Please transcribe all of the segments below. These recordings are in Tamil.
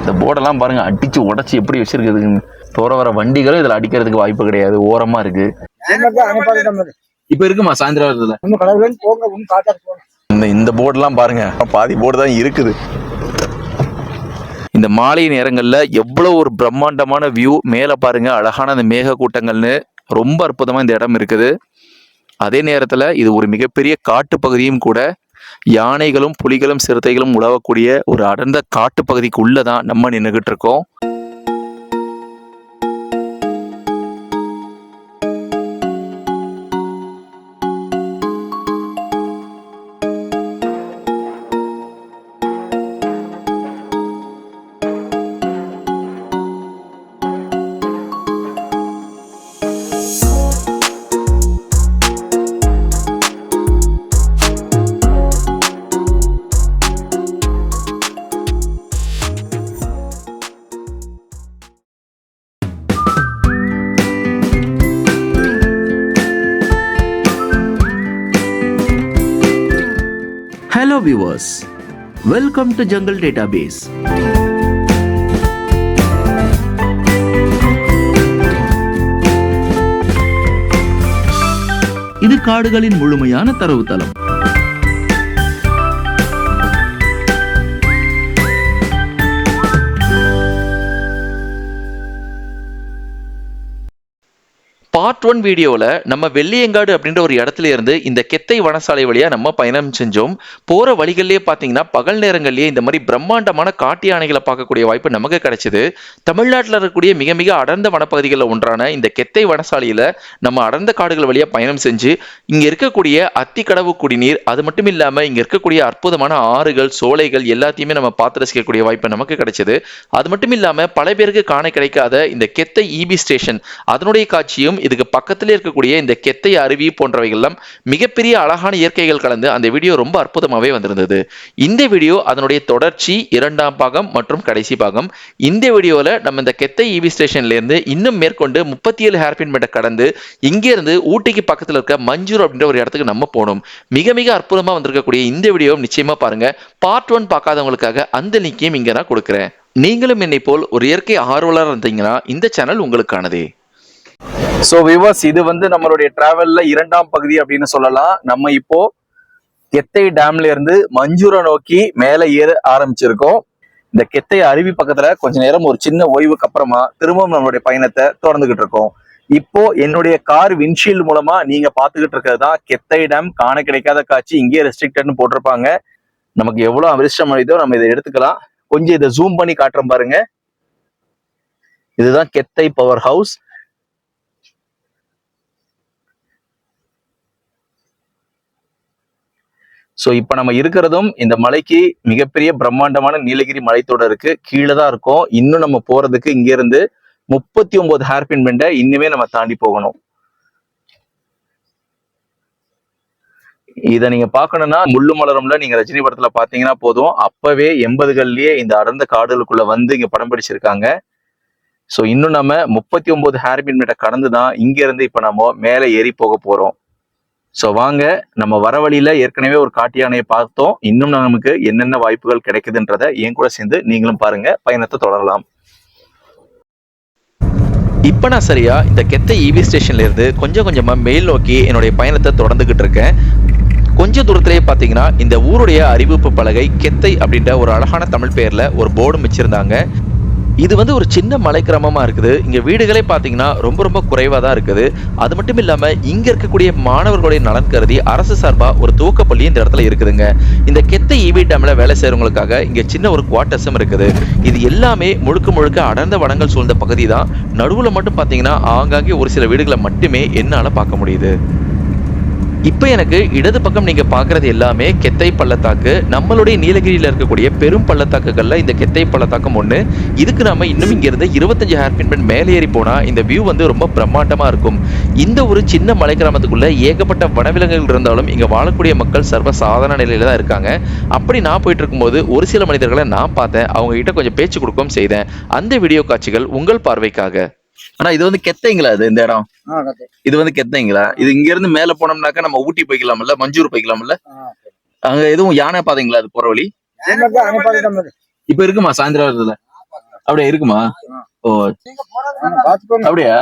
இந்த போர்டெல்லாம் பாருங்க அடிச்சு உடைச்சு எப்படி வச்சிருக்குதுன்னு போற வர வண்டிகளும் இதுல அடிக்கிறதுக்கு வாய்ப்பு கிடையாது ஓரமா இருக்கு. இப்ப இருக்குமா சாயந்தரம் வரதுல இந்த இந்த போர்டெல்லாம் பாருங்க பாதி போர்டு தான் இருக்குது. இந்த மாலை நேரங்கள்ல எவ்வளவு ஒரு பிரம்மாண்டமான வியூ மேல பாருங்க அழகான அந்த மேக கூட்டங்கள்னு. ரொம்ப அற்புதமா இந்த இடம் இருக்குது. அதே நேரத்துல இது ஒரு மிகப்பெரிய காட்டு பகுதியும் கூட யானைகளும் புலிகளும் சிறுத்தைகளும் உழவக்கூடிய ஒரு அடர்ந்த காட்டு பகுதிக்கு உள்ளதான் நம்ம நின்றுகிட்டு இருக்கோம். Hello viewers, welcome to Jungle Database. இது காடுகளின் முழுமையான தரவுத்தளம் பார்ட் ஒன் வீடியோவில் நம்ம வெள்ளியங்காடு அப்படின்ற ஒரு இடத்துல இருந்து இந்த கெத்தை வனசாலை வழியாக நம்ம பயணம் செஞ்சோம். போகிற வழிகள்லேயே பார்த்தீங்கன்னா பகல் நேரங்கள்லேயே இந்த மாதிரி பிரம்மாண்டமான காட்டு யானைகளை பார்க்கக்கூடிய வாய்ப்பு நமக்கு கிடைச்சிது. தமிழ்நாட்டில் இருக்கக்கூடிய மிக மிக அடர்ந்த வனப்பகுதிகளில் ஒன்றான இந்த கெத்தை வனசாலையில் நம்ம அடர்ந்த காடுகள் வழியாக பயணம் செஞ்சு இங்கே இருக்கக்கூடிய அத்திக்கடவு குடிநீர் அது மட்டும் இல்லாமல் இங்கே இருக்கக்கூடிய அற்புதமான ஆறுகள் சோலைகள் எல்லாத்தையுமே நம்ம பார்த்து ரசிக்கக்கூடிய வாய்ப்பு நமக்கு கிடைச்சது. அது மட்டும் இல்லாமல் பல பேருக்கு காண கிடைக்காத இந்த கெத்தை இபி ஸ்டேஷன் அதனுடைய காட்சியும் இதுக்கு பக்கத்திலே இருக்கக்கூடிய இந்த கெத்தை அருவி போன்றவைகள்லாம் மிகப்பெரிய அழகான இயற்கைகள் கலந்து அந்த வீடியோ ரொம்ப அற்புதமாகவே வந்திருந்தது. இந்த வீடியோ அதனுடைய தொடர்ச்சி இரண்டாம் பாகம் மற்றும் கடைசி பாகம். இந்த வீடியோவில் நம்ம இந்த கெத்தை இவி ஸ்டேஷன்லேருந்து இன்னும் மேற்கொண்டு முப்பத்தி ஏழு ஹேர்பின் மீட்டர் கடந்து இங்கேருந்து ஊட்டிக்கு பக்கத்தில் இருக்க மஞ்சூர் அப்படின்ற ஒரு இடத்துக்கு நம்ம போகணும். மிக மிக அற்புதமாக வந்திருக்கக்கூடிய இந்த வீடியோ நிச்சயமாக பாருங்கள் பார்ட் ஒன் பார்க்காதவங்களுக்காக அந்த லிங்கையும் இங்கே நான் கொடுக்குறேன். நீங்களும் என்னை போல் ஒரு இயற்கை ஆர்வலர் இருந்தீங்கன்னா இந்த சேனல் உங்களுக்கானதே. ஸோ விவாஸ் இது வந்து நம்மளுடைய டிராவல்ல இரண்டாம் பகுதி அப்படின்னு சொல்லலாம். நம்ம இப்போ கெத்தை டேம்ல இருந்து மஞ்சூரை நோக்கி மேலே ஏற ஆரம்பிச்சிருக்கோம். இந்த கெத்தை அருவி பக்கத்துல கொஞ்ச நேரம் ஒரு சின்ன ஓய்வுக்கு அப்புறமா திரும்பவும் நம்மளுடைய பயணத்தை தொடர்ந்துகிட்டு இருக்கோம். இப்போ என்னுடைய கார் விண்ட்ஷீல்டு மூலமா நீங்க பாத்துக்கிட்டு இருக்கிறது தான் கெத்தை டேம் காண கிடைக்காத காட்சி. இங்கே ரெஸ்ட்ரிக்டட்னு போட்டிருப்பாங்க. நமக்கு எவ்வளவு அதிர்ஷ்டம் அளிதோ நம்ம இதை எடுத்துக்கலாம். கொஞ்சம் இதை ஜூம் பண்ணி காட்டுறோம் பாருங்க. இதுதான் கெத்தை பவர் ஹவுஸ் ஸோ இப்போ நம்ம இருக்கிறதும் இந்த மலைக்கு மிகப்பெரிய பிரம்மாண்டமான நீலகிரி மலைத்தொடருக்கு கீழே தான் இருக்கும். இன்னும் நம்ம போறதுக்கு இங்கேருந்து முப்பத்தி ஒன்பது ஹேர்பின் பெண்டை இன்னுமே நம்ம தாண்டி போகணும். இதை நீங்க பாக்கணும்னா முள்ளு மலரம்ல நீங்க ரஜினி படத்துல பாத்தீங்கன்னா போதும். அப்பவே எண்பதுகள்லயே இந்த அடர்ந்த காடுகளுக்குள்ள வந்து இங்க படம் பிடிச்சிருக்காங்க. ஸோ இன்னும் நம்ம முப்பத்தி ஒன்பது ஹேர்பின் மீட்டை கடந்து தான் இங்க இருந்து இப்ப நம்ம மேலே ஏறி போக போறோம். ஸோ வாங்க நம்ம வர வழியில் ஏற்கனவே ஒரு காட்டு யானையை பார்த்தோம். இன்னும் நமக்கு என்னென்ன வாய்ப்புகள் கிடைக்குதுன்றத என் கூட சேர்ந்து நீங்களும் பாருங்க. பயணத்தை தொடரலாம். இப்போ நான் சரியா இந்த கெத்த இவி ஸ்டேஷன்ல இருந்து கொஞ்சம் கொஞ்சமா மேல் நோக்கி என்னுடைய பயணத்தை தொடர்ந்துகிட்டு இருக்கேன். கொஞ்ச தூரத்திலேயே பார்த்தீங்கன்னா இந்த ஊருடைய அறிவிப்பு பலகை கெத்தை அப்படின்ற ஒரு அழகான தமிழ் பெயர்ல ஒரு போர்டும் வச்சிருந்தாங்க இது வந்து ஒரு சின்ன மலை இருக்குது. இங்கே வீடுகளே பார்த்தீங்கன்னா ரொம்ப ரொம்ப குறைவாக தான் இருக்குது. அது மட்டும் இல்லாமல் இங்கே இருக்கக்கூடிய மாணவர்களுடைய நலன் கருதி அரசு சார்பாக ஒரு துவக்கப்பள்ளி இந்த இடத்துல இருக்குதுங்க. இந்த கெத்த ஈவி டேமில் வேலை செய்கிறவங்களுக்காக இங்கே சின்ன ஒரு குவார்ட்டர்ஸும் இருக்குது. இது எல்லாமே முழுக்க முழுக்க அடர்ந்த வனங்கள் சூழ்ந்த பகுதி தான். நடுவில் மட்டும் பார்த்தீங்கன்னா ஆங்காங்கே ஒரு சில வீடுகளை மட்டுமே என்னால் பார்க்க முடியுது. இப்போ எனக்கு இடது பக்கம் நீங்கள் பார்க்கறது எல்லாமே கெத்தை பள்ளத்தாக்கு. நம்மளுடைய நீலகிரியில் இருக்கக்கூடிய பெரும் பள்ளத்தாக்குகளில் இந்த கெத்தை பள்ளத்தாக்கம் ஒன்று இதுக்கு நம்ம இன்னும் இங்கேருந்து இருபத்தஞ்சு ஹேர் பின்பன் மேலே ஏறி போனால் இந்த வியூ வந்து ரொம்ப பிரம்மாண்டமாக இருக்கும். இந்த ஒரு சின்ன மலை கிராமத்துக்குள்ளே ஏகப்பட்ட வனவிலங்குகள் இருந்தாலும் இங்கே வாழக்கூடிய மக்கள் சர்வ சாதாரண நிலையில் தான் இருக்காங்க. அப்படி நான் போயிட்டு இருக்கும்போது ஒரு சில மனிதர்களை நான் பார்த்தேன். அவங்க கிட்ட கொஞ்சம் பேச்சு கொடுக்கவும் செய்தேன். அந்த வீடியோ காட்சிகள் உங்கள் பார்வைக்காக. ஆனா இது வந்து கெத்தைங்களா இது இந்த இடம்? இது வந்து கெத்தைங்களா? இது இங்க இருந்து மேல போனோம்னாக்கா நம்ம ஊட்டி போய்க்கலாம்ல மஞ்சூர் போய்க்கலாம்ல? அங்க எதுவும் யானை பாதைங்களா அது போற வழி? இப்ப இருக்குமா சாயந்தரம் வரதுல அப்படியே இருக்குமா? ஓ அப்படியா?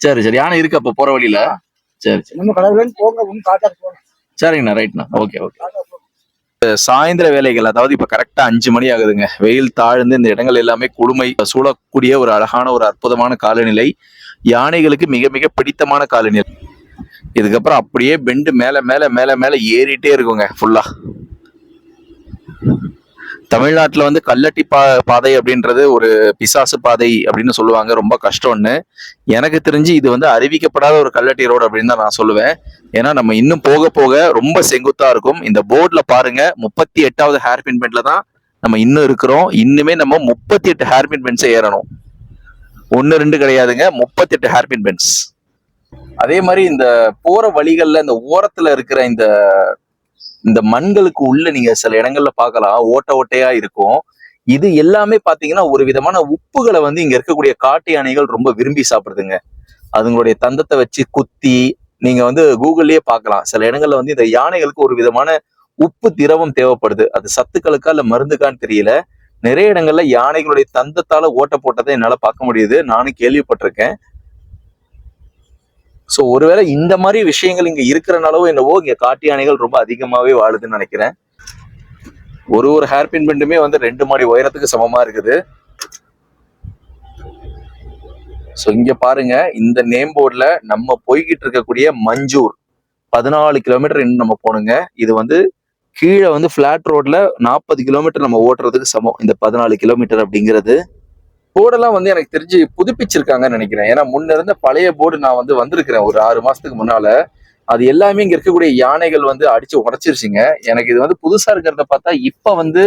சரி சரி. யானை இருக்கு அப்ப போற வழியில? சரி சரி. சரிங்கண்ணா ரைட்ண்ணா. Okay okay. சாயந்தர வேலைகள் அதாவது இப்ப கரெக்டா அஞ்சு மணி ஆகுதுங்க. வெயில் தாழ்ந்து இந்த இடங்கள் எல்லாமே குளுமை சூழக்கூடிய ஒரு அழகான ஒரு அற்புதமான காலநிலை. யானைகளுக்கு மிக மிக பிடித்தமான காலநிலை. இதுக்கப்புறம் அப்படியே பெண்டு மேல மேல மேல மேல ஏறிட்டே இருக்குங்க ஃபுல்லா தமிழ்நாட்டில் வந்து கல்லட்டி பா பாதை அப்படின்றது ஒரு பிசாசு பாதை அப்படின்னு சொல்லுவாங்க. ரொம்ப கஷ்டம்னு எனக்கு தெரிஞ்சு இது வந்து அறிவிக்கப்படாத ஒரு கல்லட்டி ரோடு அப்படின்னு தான் நான் சொல்லுவேன். ஏன்னா நம்ம இன்னும் போக போக ரொம்ப செங்குத்தா இருக்கும். இந்த போர்டில் பாருங்க முப்பத்தி எட்டாவது ஹேர்பின் பெண்ட்ல தான் நம்ம இன்னும் இருக்கிறோம். இன்னுமே நம்ம முப்பத்தி எட்டு ஹேர்பின் பெண்ட்ஸை ஏறணும். ஒன்று ரெண்டு கிடையாதுங்க. முப்பத்தி எட்டு ஹேர்பின் பெண்ட்ஸ் அதே மாதிரி இந்த போற வழிகள்ல இந்த ஓரத்துல இருக்கிற இந்த இந்த மண்களுக்கு உள்ள நீங்க சில இடங்கள்ல பார்க்கலாம். ஓட்ட ஓட்டையா இருக்கும். இது எல்லாமே பாத்தீங்கன்னா ஒரு விதமான உப்புகளை வந்து இங்க இருக்கக்கூடிய காட்டு யானைகள் ரொம்ப விரும்பி சாப்பிடுதுங்க. அதுங்களுடைய தந்தத்தை வச்சு குத்தி நீங்க வந்து கூகுள்லயே பார்க்கலாம். சில இடங்கள்ல வந்து இந்த யானைகளுக்கு ஒரு விதமான உப்பு திரவம் தேவைப்படுது. அது சத்துக்களுக்கா இல்ல மருந்துக்கான்னு தெரியல. நிறைய இடங்கள்ல யானைகளுடைய தந்தத்தால ஓட்ட போட்டதை என்னால பார்க்க முடியுது. நானும் கேள்விப்பட்டிருக்கேன். ஸோ ஒருவேளை இந்த மாதிரி விஷயங்கள் இங்கே இருக்கிறனாலவோ என்னவோ இங்கே காட்டு யானைகள் ரொம்ப அதிகமாகவே வாழுதுன்னு நினைக்கிறேன். ஒரு ஒரு ஹேர்பின் பெண்டுமே வந்து ரெண்டு மாடி உயரத்துக்கு சமமாக இருக்குது. ஸோ இங்கே பாருங்க இந்த நேம் போர்டில் நம்ம போய்கிட்டு இருக்கக்கூடிய மஞ்சூர் பதினாலு கிலோமீட்டர் இன்னும் நம்ம போகணுங்க இது வந்து கீழே வந்து ஃப்ளாட் ரோட்ல நாற்பது கிலோமீட்டர் நம்ம ஓட்டுறதுக்கு சமம். இந்த பதினாலு கிலோமீட்டர் அப்படிங்கிறது. போர்டெல்லாம் வந்து எனக்கு தெரிஞ்சு புதுப்பிச்சிருக்காங்கன்னு நினைக்கிறேன். ஏன்னா முன்ன இருந்த பழைய போர்டு நான் வந்து வந்திருக்கிறேன். ஒரு ஆறு மாசத்துக்கு முன்னால. அது எல்லாமே இங்க இருக்கக்கூடிய யானைகள் வந்து அடிச்சு உடைச்சிருச்சுங்க. எனக்கு இது வந்து புதுசா இருக்கிறத பார்த்தா இப்ப வந்து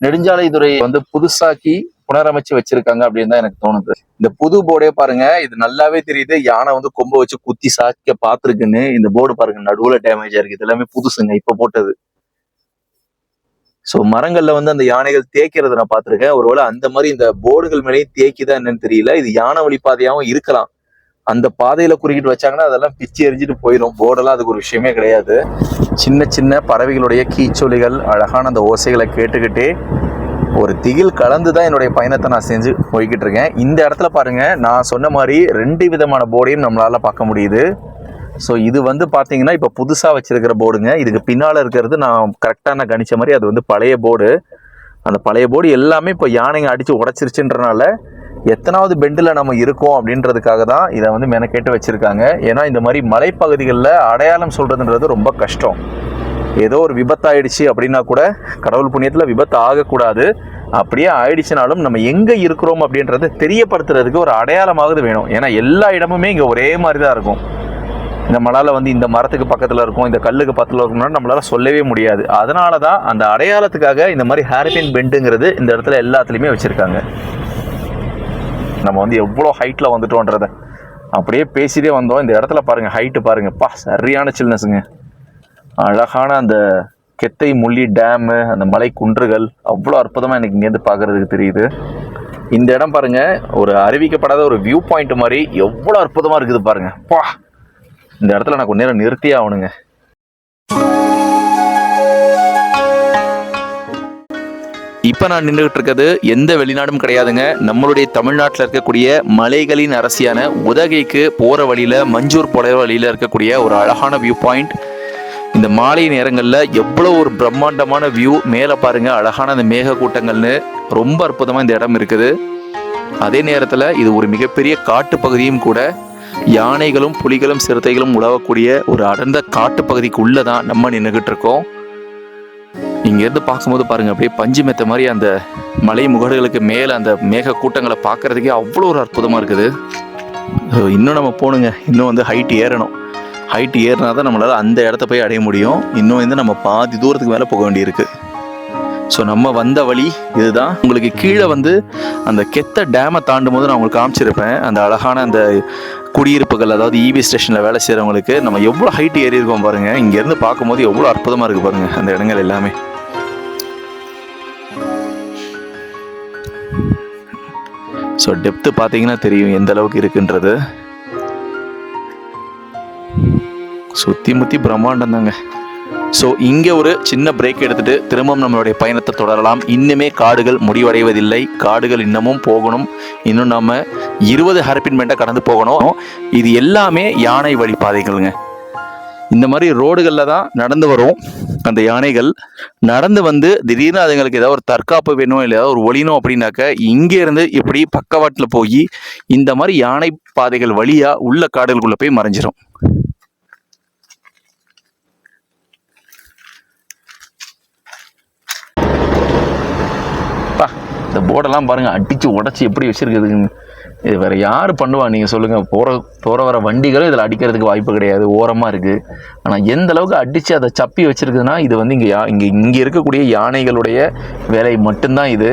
நெடுஞ்சாலைத்துறை வந்து புதுசாக்கி புனரமைச்சு வச்சிருக்காங்க அப்படின்னு தான் எனக்கு தோணுது. இந்த புது போர்டே பாருங்க. இது நல்லாவே தெரியுது. யானை வந்து கொம்ப வச்சு குத்தி சாக்க பாத்துருக்குன்னு இந்த போர்டு பாருங்க நடுவுல டேமேஜ் ஆயிருக்கு இது எல்லாமே புதுசுங்க இப்ப போட்டது. ஸோ மரங்கள்ல வந்து அந்த யானைகள் தேய்க்கிறத நான் பார்த்துருக்கேன். ஒருவேளை அந்த மாதிரி இந்த போர்டுகள் மேலேயும் தேய்க்குதா என்னன்னு தெரியல. இது யானை வழி பாதையாகவும் இருக்கலாம். அந்த பாதையில குறுக்கிட்டு வச்சாங்கன்னா அதெல்லாம் பிச்சு எரிஞ்சிட்டு போயிடும். போர்டெல்லாம் அதுக்கு ஒரு விஷயமே கிடையாது. சின்ன சின்ன பறவைகளுடைய கீச்சொலிகள் அழகான அந்த ஓசைகளை கேட்டுக்கிட்டே ஒரு திகில் கலந்து தான் என்னுடைய பயணத்தை நான் செஞ்சு போய்கிட்டு இருக்கேன். இந்த இடத்துல பாருங்க நான் சொன்ன மாதிரி ரெண்டு விதமான போர்டையும் நம்மளால பார்க்க முடியுது. ஸோ இது வந்து பார்த்தீங்கன்னா இப்போ புதுசாக வச்சிருக்கிற போர்டுங்க இதுக்கு பின்னால் இருக்கிறது நான் கரெக்டாக நான் கணிச்ச மாதிரி அது வந்து பழைய போர்டு அந்த பழைய போர்டு எல்லாமே இப்போ யானைங்க அடித்து உடச்சிருச்சுன்றனால எத்தனாவது பெண்டில் நம்ம இருக்கோம் அப்படின்றதுக்காக தான் இதை வந்து மெனக்கேட்டு வச்சுருக்காங்க. ஏன்னா இந்த மாதிரி மலைப்பகுதிகளில் அடையாளம் சொல்கிறதுன்றது ரொம்ப கஷ்டம். ஏதோ ஒரு விபத்தாயிடுச்சு அப்படின்னா கூட கடவுள் புண்ணியத்தில் விபத்து ஆகக்கூடாது. அப்படியே ஆயிடுச்சுனாலும் நம்ம எங்கே இருக்கிறோம் அப்படின்றத தெரியப்படுத்துறதுக்கு ஒரு அடையாளமாவது வேணும். ஏன்னா எல்லா இடமுமே இங்கே ஒரே மாதிரி தான் இருக்கும். நம்மளால வந்து இந்த மரத்துக்கு பக்கத்தில் இருக்கும் இந்த கல்லுக்கு பக்கத்தில் இருக்கும்னா நம்மளால சொல்லவே முடியாது. அதனால தான் அந்த அடையாளத்துக்காக இந்த மாதிரி ஹேர்பின் பெண்டுங்கிறது இந்த இடத்துல எல்லாத்துலேயுமே வச்சுருக்காங்க. நம்ம வந்து எவ்வளோ ஹைட்டில் வந்துட்டோன்றத அப்படியே பேசிட்டே வந்தோம். இந்த இடத்துல பாருங்கள் ஹைட்டு பாருங்க. பா சரியான சில்னஸுங்க அழகான அந்த கெத்தை முள்ளி டேமு அந்த மலை குன்றுகள் அவ்வளோ அற்புதமாக எனக்கு இங்கேருந்து பார்க்கறதுக்கு தெரியுது. இந்த இடம் பாருங்க ஒரு அறிவிக்கப்படாத ஒரு வியூ பாயிண்ட் மாதிரி எவ்வளோ அற்புதமாக இருக்குது பாருங்கள் பா இந்த இடத்துல நான் கொஞ்ச நேரம் நிறுத்தியே ஆகணுங்க. இப்போ நான் நின்றுகிட்டு இருக்கிறது எந்த வெளிநாடும் கிடையாதுங்க. நம்மளுடைய தமிழ்நாட்டில் இருக்கக்கூடிய மலைகளின் அரசியான உதகைக்கு போகிற வழியில் மஞ்சூர் போகிற வழியில் இருக்கக்கூடிய ஒரு அழகான வியூ பாயிண்ட் இந்த மாலை நேரங்களில் எவ்வளோ ஒரு பிரம்மாண்டமான வியூ மேலே பாருங்கள் அழகான அந்த மேக கூட்டங்கள்னு ரொம்ப அற்புதமாக இந்த இடம் இருக்குது. அதே நேரத்தில் இது ஒரு மிகப்பெரிய காட்டு பகுதியும் கூட யானைகளும் புலிகளும் சிறுத்தைகளும் உழவக்கூடிய ஒரு அடர்ந்த காட்டு பகுதிக்குள்ளே தான் நம்ம நின்றுகிட்டு இருக்கோம். இங்கேருந்து பார்க்கும்போது பாருங்க அப்படியே பஞ்சு மெத்த மாதிரி அந்த மலை முகடுகளுக்கு மேலே அந்த மேக கூட்டங்களை பார்க்கறதுக்கே அவ்வளோ ஒரு அற்புதமாக இருக்குது. இன்னும் நம்ம போகணுங்க இன்னும் வந்து ஹைட் ஏறணும். ஹைட் ஏறினா தான் நம்மளால் அந்த இடத்த போய் அடைய முடியும். இன்னும் வந்து நம்ம பாதி தூரத்துக்கு மேலே போக வேண்டியிருக்கு. ஸோ நம்ம வந்த வழி இதுதான். உங்களுக்கு கீழே வந்து அந்த கெத்த டேமை தாண்டும் போது நான் உங்களுக்கு காமிச்சிருப்பேன். அந்த அழகான அந்த குடியிருப்புகள் அதாவது இபி ஸ்டேஷனில் வேலை செய்கிறவங்களுக்கு நம்ம எவ்வளோ ஹைட் ஏறி இருக்கோம் பாருங்கள் இங்கேருந்து பார்க்கும்போது எவ்வளோ அற்புதமாக இருக்கு பாருங்கள் அந்த இடங்கள் எல்லாமே. ஸோ டெப்த்து பார்த்தீங்கன்னா தெரியும் எந்த அளவுக்கு இருக்குன்றது. சுற்றி முற்றி பிரம்மாண்டம் தாங்க. ஸோ இங்கே ஒரு சின்ன பிரேக் எடுத்துட்டு திரும்பவும் நம்மளுடைய பயணத்தை தொடரலாம். இன்னுமே காடுகள் முடிவடைவதில்லை. காடுகள் இன்னமும் போகணும். இன்னும் நம்ம இருபது ஹேர்பின் கடந்து போகணும். இது எல்லாமே யானை வழிபாதைகள்ங்க இந்த மாதிரி ரோடுகளில் தான் நடந்து வரும். அந்த யானைகள் நடந்து வந்து திடீர்னு அதுங்களுக்கு ஏதாவது ஒரு தற்காப்பு வேணும் இல்லை ஏதாவது ஒரு ஒளிணும் அப்படின்னாக்க இங்கே இருந்து இப்படி பக்கவாட்டில் போய் இந்த மாதிரி யானை பாதைகள் வழியாக உள்ள காடுகளுக்குள்ளே போய் மறைஞ்சிரும் பா இந்த போர்டெல்லாம் பாருங்க அடித்து உடச்சி எப்படி வச்சுருக்குதுங்க இது வேற யார் பண்ணுவா? நீங்கள் சொல்லுங்க. போகிற போகிற வர வண்டிகளும் இதில் அடிக்கிறதுக்கு வாய்ப்பு கிடையாது. ஓரமா இருக்கு. ஆனால் எந்த அளவுக்கு அடிச்சு அதை சப்பி வச்சிருக்குதுன்னா இது வந்து இங்கே யா இங்கே இங்கே இருக்கக்கூடிய யானைகளுடைய வேலை மட்டும்தான் இது.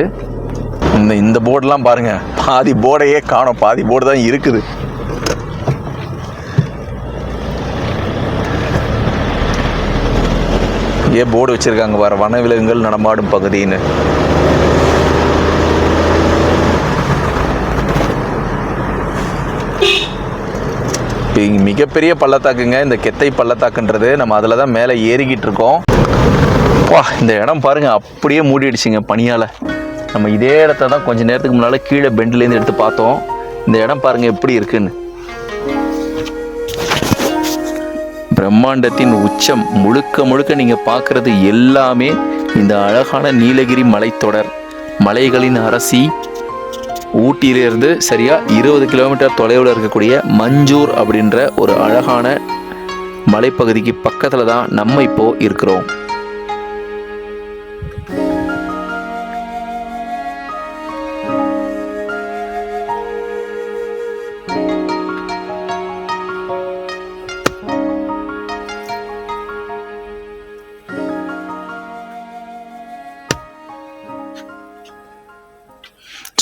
இந்த இந்த போர்டெல்லாம் பாருங்க. பாதி போர்டையே காணும். பாதி போர்டு தான் இருக்குது. ஏன் போர்டு வச்சிருக்காங்க வர வனவிலங்குகள் நடமாடும் பகுதின்னு. மிகப்பெரிய பள்ளத்தாக்குங்க. இந்த கெத்தை பள்ளத்தாக்குன்றது நம்ம அதில் தான் மேலே ஏறிக்கிட்டு இருக்கோம். வா இந்த இடம் பாருங்கள் அப்படியே மூடிடுச்சுங்க பனியால். நம்ம இதே இடத்த தான் கொஞ்ச நேரத்துக்கு முன்னால் கீழே பெண்ட்லேருந்து எடுத்து பார்த்தோம். இந்த இடம் பாருங்கள் எப்படி இருக்குன்னு. பிரம்மாண்டத்தின் உச்சம் முழுக்க முழுக்க நீங்கள் பார்க்குறது எல்லாமே இந்த அழகான நீலகிரி மலைத்தொடர். மலைகளின் அரசி ஊட்டியிலிருந்து சரியாக இருபது கிலோமீட்டர் தொலைவில் இருக்கக்கூடிய மஞ்சூர் அப்படின்ற ஒரு அழகான மலைப்பகுதிக்கு பக்கத்தில் தான் நம்ம இப்போது இருக்கிறோம்.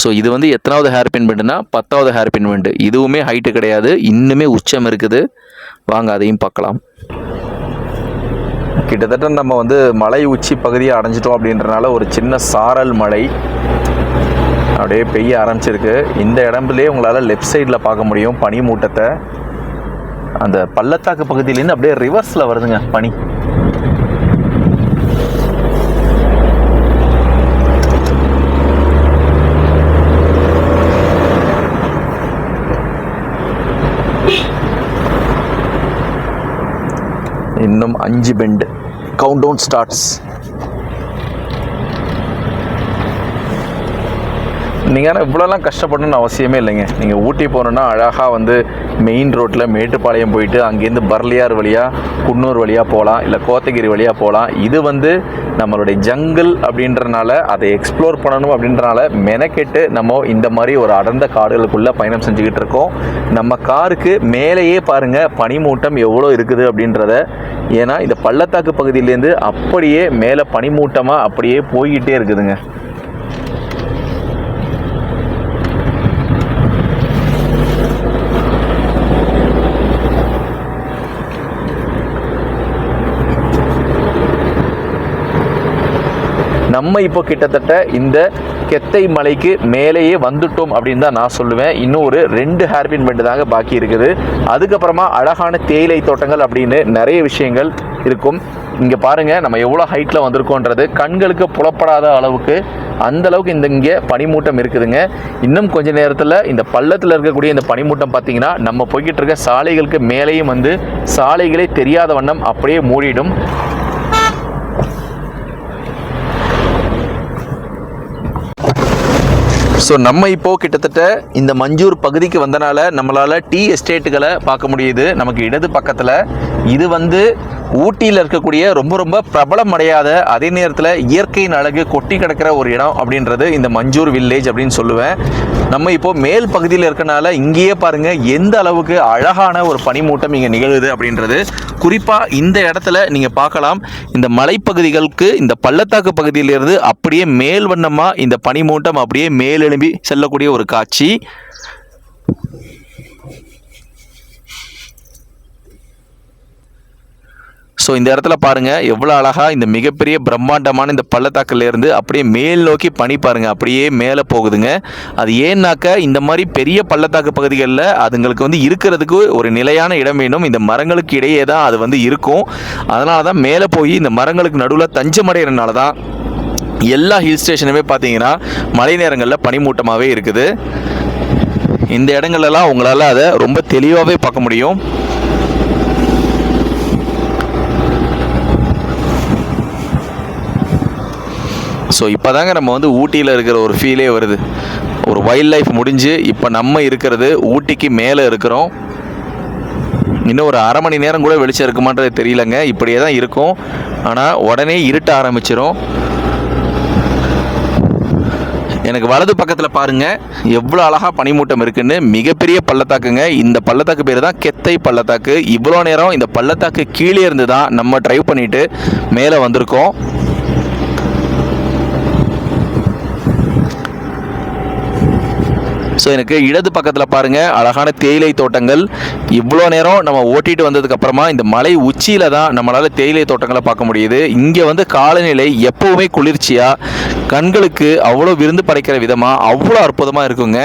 ஸோ இது வந்து எத்தனாவது ஹேர் பின் பெண்டுனா பத்தாவது ஹேர் பின் பெண்டு இதுவுமே ஹைட்டு கிடையாது. இன்னுமே உச்சம் இருக்குது. வாங்க அதையும் பார்க்கலாம். கிட்டத்தட்ட நம்ம வந்து மலை உச்சி பகுதியை அடைஞ்சிட்டோம் அப்படின்றனால ஒரு சின்ன சாரல் மலை அப்படியே பெய்ய ஆரம்பிச்சிருக்கு. இந்த இடம்லயே உங்களால் லெஃப்ட் சைடில் பார்க்க முடியும் பனி மூட்டத்தை அந்த பள்ளத்தாக்கு பகுதியிலேருந்து அப்படியே ரிவர்ஸில் வருதுங்க பனி. இன்னும் அஞ்சு பெண்டு கவுண்ட் டவுன் ஸ்டார்ட்ஸ் நீங்கள் ஆனால் இவ்வளோலாம் கஷ்டப்படணும்னு அவசியமே இல்லைங்க. நீங்கள் ஊட்டி போகணுன்னா அழகாக வந்து மெயின் ரோட்டில் மேட்டுப்பாளையம் போயிட்டு அங்கேருந்து பர்லியார் வழியாக குன்னூர் வழியாக போகலாம் இல்லை கோத்தகிரி வழியாக போகலாம். இது வந்து நம்மளுடைய ஜங்கிள் அப்படின்றனால அதை எக்ஸ்ப்ளோர் பண்ணணும் அப்படின்றனால மெனக்கெட்டு நம்ம இந்த மாதிரி ஒரு அடர்ந்த காடுகளுக்குள்ளே பயணம் செஞ்சுக்கிட்டு இருக்கோம். நம்ம காருக்கு மேலேயே பாருங்கள் பனிமூட்டம் எவ்வளோ இருக்குது அப்படின்றத. ஏன்னா இந்த பள்ளத்தாக்கு பகுதியிலேருந்து அப்படியே மேலே பனிமூட்டமாக அப்படியே போய்கிட்டே இருக்குதுங்க. நம்ம இப்போ கிட்டத்தட்ட இந்த கெத்தை மலைக்கு மேலேயே வந்துட்டோம் அப்படின்னு தான் நான் சொல்லுவேன். இன்னும் ஒரு ரெண்டு ஹேர்பின் பெண்டு தாங்க பாக்கி இருக்குது. அதுக்கப்புறமா அழகான தேயிலை தோட்டங்கள் அப்படின்னு நிறைய விஷயங்கள் இருக்கும். இங்கே பாருங்கள் நம்ம எவ்வளோ ஹைட்டில் வந்திருக்கோன்றது. கண்களுக்கு புலப்படாத அளவுக்கு அந்த அளவுக்கு இந்த இங்கே பனிமூட்டம் இருக்குதுங்க. இன்னும் கொஞ்ச நேரத்தில் இந்த பள்ளத்தில் இருக்கக்கூடிய இந்த பனிமூட்டம் பார்த்தீங்கன்னா நம்ம போய்கிட்டு இருக்க சாலைகளுக்கு மேலேயும் வந்து சாலைகளே தெரியாத வண்ணம் அப்படியே மூடிடும். ஸோ நம்ம இப்போ கிட்டத்தட்ட இந்த மஞ்சூர் பகுதிக்கு வந்தனால நம்மளால டீ எஸ்டேட்டுகளை பார்க்க முடியுது. நமக்கு இடது பக்கத்தில் இது வந்து ஊட்டியில் இருக்கக்கூடிய ரொம்ப ரொம்ப பிரபலம் அடையாத அதே நேரத்தில் இயற்கையின் அழகு கொட்டி கிடக்கிற ஒரு இடம் அப்படின்றது இந்த மஞ்சூர் வில்லேஜ் அப்படின்னு சொல்லுவேன். நம்ம இப்போ மேல் பகுதியில் இருக்கனால இங்கேயே பாருங்க எந்த அளவுக்கு அழகான ஒரு பனிமூட்டம் இங்கே நிகழுது அப்படின்றது. குறிப்பாக இந்த இடத்துல நீங்கள் பார்க்கலாம் இந்த மலைப்பகுதிகளுக்கு இந்த பள்ளத்தாக்கு பகுதியிலிருந்து அப்படியே மேல் வண்ணமாக இந்த பனிமூட்டம் அப்படியே மேலெழும்பி செல்லக்கூடிய ஒரு காட்சி. ஸோ இந்த இடத்துல பாருங்கள் எவ்வளோ அழகாக இந்த மிகப்பெரிய பிரம்மாண்டமான இந்த பள்ளத்தாக்கிலேருந்து அப்படியே மேல் நோக்கி பனி பாருங்கள் அப்படியே மேலே போகுதுங்க. அது ஏன்னாக்க இந்த மாதிரி பெரிய பள்ளத்தாக்கு பகுதிகளில் அதுங்களுக்கு வந்து இருக்கிறதுக்கு ஒரு நிலையான இடம் வேணும். இந்த மரங்களுக்கு இடையே தான் அது வந்து இருக்கும். அதனால தான் மேலே போய் இந்த மரங்களுக்கு நடுவில் தஞ்சமடைகிறனால தான் எல்லா ஹில் ஸ்டேஷனுமே பார்த்தீங்கன்னா மழை நேரங்களில் பனிமூட்டமாகவே இருக்குது. இந்த இடங்கள்லாம் உங்களால் அதை ரொம்ப தெளிவாகவே பார்க்க முடியும். ஸோ இப்போ தாங்க நம்ம வந்து ஊட்டியில் இருக்கிற ஒரு ஃபீலே வருது. ஒரு வைல்ட் லைஃப் முடிஞ்சு இப்போ நம்ம இருக்கிறது ஊட்டிக்கு மேலே இருக்கிறோம். இன்னும் ஒரு அரை மணி நேரம் கூட வெளிச்சம் இருக்குமான்றது தெரியலங்க. இப்படியே தான் இருக்கும். ஆனால் உடனே இருட்ட ஆரம்பிச்சிடும் எனக்கு வலது பக்கத்தில் பாருங்க. எவ்வளோ அழகாக பனிமூட்டம் இருக்குன்னு. மிகப்பெரிய பள்ளத்தாக்குங்க. இந்த பள்ளத்தாக்கு பேர் தான் கெத்தை பள்ளத்தாக்கு. இவ்வளோ நேரம் இந்த பள்ளத்தாக்கு கீழே இருந்து தான் நம்ம ட்ரைவ் பண்ணிவிட்டு மேலே வந்திருக்கோம். ஸோ எனக்கு இடது பக்கத்தில் பாருங்கள் அழகான தேயிலை தோட்டங்கள். இவ்வளோ நேரம் நம்ம ஓட்டிட்டு வந்ததுக்கப்புறமா இந்த மலை உச்சியில் தான் நம்மளால் தேயிலை தோட்டங்களை பார்க்க முடியுது. இங்கே வந்து காலநிலை எப்பவுமே குளிர்ச்சியாக கண்களுக்கு அவ்வளோ விருந்து படைக்கிற விதமாக அவ்வளோ அற்புதமாக இருக்குங்க.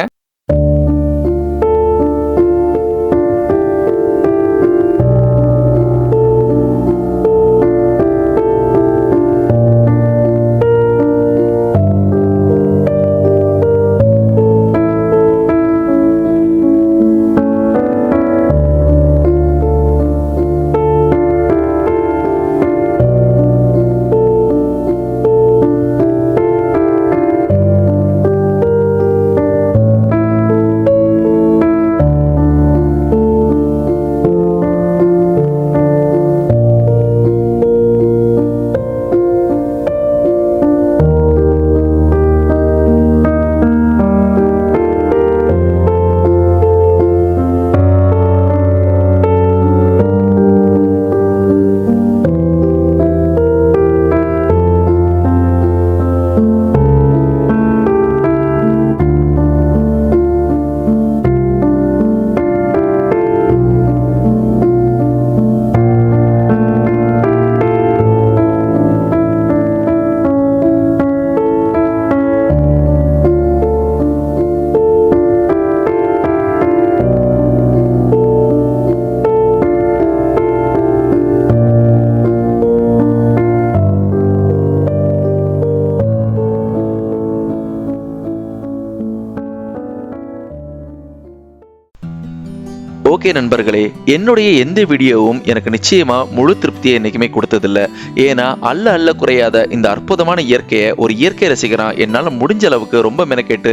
ஓகே நண்பர்களே என்னுடைய எந்த வீடியோவும் எனக்கு நிச்சயமா முழு திருப்தியை என்னைக்குமே கொடுத்ததில்ல. ஏன்னா அல்ல அல்ல குறையாத இந்த அற்புதமான இயற்கையை ஒரு இயற்கை ரசிகரா என்னால் முடிஞ்ச அளவுக்கு ரொம்ப மெனக்கெட்டு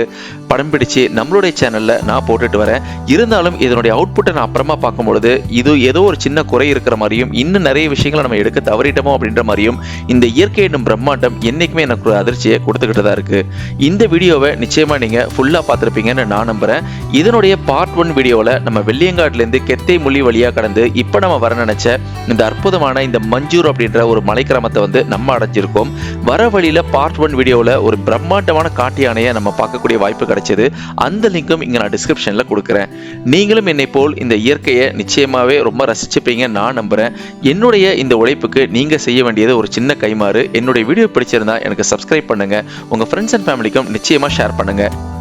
படம் பிடிச்சு நம்மளுடைய சேனல்ல நான் போட்டுட்டு வரேன். இருந்தாலும் இதனுடைய அவுட்புட்டை நான் அப்புறமா பார்க்கும்பொழுது இது ஏதோ ஒரு சின்ன குறை இருக்கிற மாதிரியும் இன்னும் நிறைய விஷயங்களை நம்ம எடுக்க தவறிட்டோமோ அப்படின்ற மாதிரியும் இந்த இயற்கை என்னும் பிரம்மாண்டம் என்னைக்குமே எனக்கு ஒரு அதிர்ச்சியை கொடுத்துக்கிட்டு தான் இருக்கு. இந்த வீடியோவை நிச்சயமா நீங்க ஃபுல்லா பார்த்துருப்பீங்கன்னு நான் நம்புறேன். இதனுடைய பார்ட் ஒன் வீடியோவில் நம்ம வெள்ளியங்காட்டிலேருந்து கெத்தை மொழி வழியாக கடந்து இப்போ நம்ம வர நினைச்ச இந்த அற்புதமான இந்த மஞ்சூர் அப்படின்ற ஒரு மலை கிராமத்தை வந்து நம்ம அடைஞ்சிருக்கோம். வர வழியில் பார்ட் ஒன் வீடியோவில் ஒரு பிரம்மாண்டமான காட்டு யானையை நம்ம பார்க்கக்கூடிய வாய்ப்பு கிடைச்சது. அந்த லிங்க்கும் இங்கே நான் டிஸ்கிரிப்ஷனில் கொடுக்குறேன். நீங்களும் என்னை போல் இந்த இயற்கையை நிச்சயமாகவே ரொம்ப ரசிச்சுப்பீங்க நான் நம்புகிறேன் என்னுடைய இந்த உழைப்புக்கு நீங்கள் செய்ய வேண்டியது ஒரு சின்ன கைமாறு. என்னுடைய வீடியோ பிடிச்சிருந்தா எனக்கு சப்ஸ்கிரைப் பண்ணுங்க. உங்கள் ஃப்ரெண்ட்ஸ் அண்ட் ஃபேமிலிக்கும் நிச்சயமாக ஷேர் பண்ணுங்கள்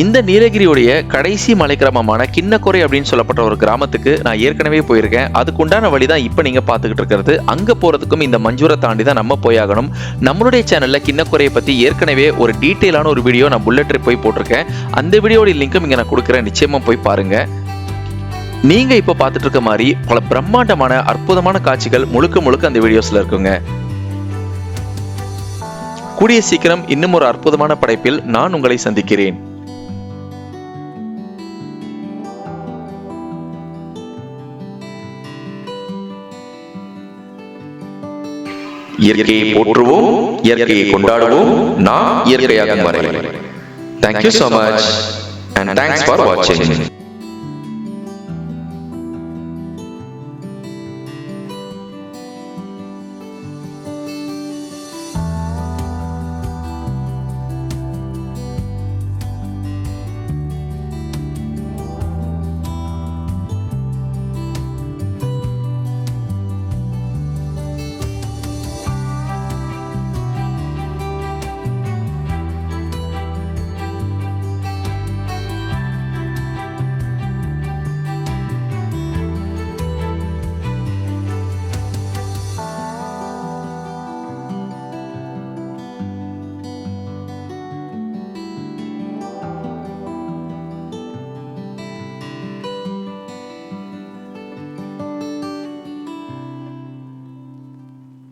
இந்த நீலகிரியுடைய கடைசி மலை கிராமமான கிண்ணக்குறை அப்படின்னு சொல்லப்பட்ட ஒரு கிராமத்துக்கு நான் ஏற்கனவே போயிருக்கேன். அதுக்குண்டான வழி தான் இப்போ நீங்கள் பார்த்துக்கிட்டு இருக்கிறது. அங்கே போகிறதுக்கும் இந்த மஞ்சூரை தாண்டி தான் நம்ம போயாகணும் நம்மளுடைய சேனலில் கிண்ணக்குறையை பற்றி ஏற்கனவே ஒரு டீட்டெயிலான ஒரு வீடியோ நான் புல்லட் ட்ரிப் போய் போட்டிருக்கேன். அந்த வீடியோட லிங்க்கும் இங்கே நான் கொடுக்குறேன். நிச்சயமாக போய் பாருங்கள் நீங்கள் இப்போ பார்த்துட்டு இருக்க மாதிரி பல பிரம்மாண்டமான அற்புதமான காட்சிகள் முழுக்க முழுக்க அந்த வீடியோஸில் இருக்குங்க. கூடிய சீக்கிரம் இன்னும் ஒரு அற்புதமான படைப்பில் நான் உங்களை சந்திக்கிறேன். இயற்கையை போற்றுவோம் இயற்கையை கொண்டாடுவோம். நாம் இயற்கையாக வரை thank you so much and thanks for வாட்சிங்